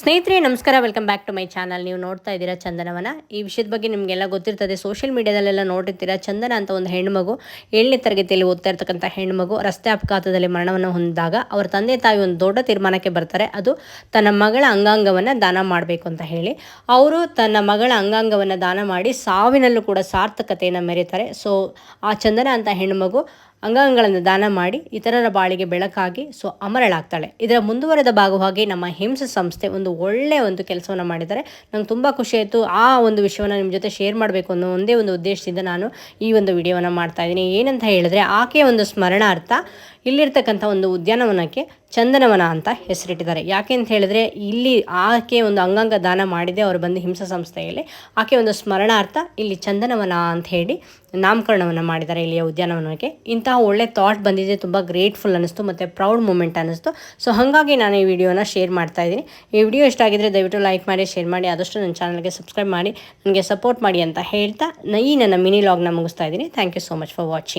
ಸ್ನೇಹಿತರೆ, ನಮಸ್ಕಾರ. Welcome back to my channel ನೀವು ನೋಡ್ತಾ ಇದ್ದೀರಾ ಚಂದನವನ. ಈ ವಿಷಯದ ಬಗ್ಗೆ ನಿಮಗೆಲ್ಲ ಗೊತ್ತಿರ್ತದೆ ಸೋಷಿಯಲ್ ಮೀಡಿಯಾದಲ್ಲೆಲ್ಲ ನೋಡಿರ್ತೀರಾ ಚಂದನ ಅಂತ ಒಂದು ಹೆಣ್ಮಗು ಏಳನೇ ತರಗತಿಯಲ್ಲಿ ಓದ್ತಾ ಇರ್ತಕ್ಕಂಥ ಹೆಣ್ಮಗು ರಸ್ತೆ ಅಪಘಾತದಲ್ಲಿ ಮರಣವನ್ನು ಹೊಂದಿದಾಗ ಅವರ ತಂದೆ ತಾಯಿ ಒಂದು ದೊಡ್ಡ ತೀರ್ಮಾನಕ್ಕೆ ಬರ್ತಾರೆ. ಅದು ತನ್ನ ಮಗಳ ಅಂಗಾಂಗವನ್ನು ದಾನ ಮಾಡಬೇಕು ಅಂತ ಹೇಳಿ. ಅವರು ತನ್ನ ಮಗಳ ಅಂಗಾಂಗವನ್ನು ದಾನ ಮಾಡಿ ಸಾವಿನಲ್ಲೂ ಕೂಡ ಸಾರ್ಥಕತೆಯನ್ನು ಮೆರೀತಾರೆ. ಸೊ ಆ ಚಂದನ ಅಂತ ಹೆಣ್ಮಗು ಅಂಗಾಂಗಗಳನ್ನು ದಾನ ಮಾಡಿ ಇತರರ ಬಾಳಿಗೆ ಬೆಳಕಾಗಿ ಸೊ ಅಮರಳಾಗ್ತಾಳೆ. ಇದರ ಮುಂದುವರೆದ ಭಾಗವಾಗಿ ನಮ್ಮ ಹಿಂಸ ಸಂಸ್ಥೆ ಒಂದು ಒಳ್ಳೆಯ ಒಂದು ಕೆಲಸವನ್ನು ಮಾಡಿದ್ದಾರೆ. ನಂಗೆ ತುಂಬ ಖುಷಿ ಆಯಿತು. ಆ ಒಂದು ವಿಷಯವನ್ನು ನಿಮ್ಮ ಜೊತೆ ಶೇರ್ ಮಾಡಬೇಕು ಅನ್ನೋ ಒಂದೇ ಒಂದು ಉದ್ದೇಶದಿಂದ ನಾನು ಈ ಒಂದು ವಿಡಿಯೋವನ್ನು ಮಾಡ್ತಾ ಇದ್ದೀನಿ. ಏನಂತ ಹೇಳಿದ್ರೆ ಆಕೆಯ ಒಂದು ಸ್ಮರಣಾರ್ಥ ಇಲ್ಲಿರ್ತಕ್ಕಂಥ ಒಂದು ಉದ್ಯಾನವನಕ್ಕೆ ಚಂದನವನ ಅಂತ ಹೆಸರಿಟ್ಟಿದ್ದಾರೆ. ಯಾಕೆ ಅಂತ ಹೇಳಿದ್ರೆ, ಇಲ್ಲಿ ಆಕೆ ಒಂದು ಅಂಗಾಂಗ ದಾನ ಮಾಡಿದೆ, ಅವರು ಬಂದು ಹಿಂಸಾ ಸಂಸ್ಥೆಯಲ್ಲಿ. ಆಕೆ ಒಂದು ಸ್ಮರಣಾರ್ಥ, ಇಲ್ಲಿ ಚಂದನವನ ಅಂತ ಹೇಳಿ ನಾಮಕರಣವನ್ನು ಮಾಡಿದ್ದಾರೆ, ಇಲ್ಲಿಯ ಉದ್ಯಾನವನಕ್ಕೆ. ಇಂತಹ ಒಳ್ಳೆ ಥಾಟ್ ಬಂದಿದೆ, ತುಂಬ ಗ್ರೇಟ್ಫುಲ್ ಅನ್ನಿಸ್ತು, ಮತ್ತು ಪ್ರೌಡ್ ಮೂಮೆಂಟ್ ಅನ್ನಿಸ್ತು. ಸೊ ಹಾಗಾಗಿ ನಾನು ಈ ವಿಡಿಯೋನ ಶೇರ್ ಮಾಡ್ತಾ ಇದ್ದೀನಿ. ಈ ವಿಡಿಯೋ ಇಷ್ಟ ಆಗಿದ್ದರೆ ದಯವಿಟ್ಟು ಲೈಕ್ ಮಾಡಿ ಶೇರ್ ಮಾಡಿ, ಆದಷ್ಟು ನನ್ನ ಚಾನಲ್ಗೆ ಸಬ್ಸ್ಕ್ರೈಬ್ ಮಾಡಿ, ನನಗೆ ಸಪೋರ್ಟ್ ಮಾಡಿ ಅಂತ ಹೇಳ್ತಾ, ಈ ನನ್ನ ಮಿನಿ ಲಾಗ್ನ ಮುಗಿಸ್ತಾ ಇದ್ದೀನಿ. Thank you so much for watching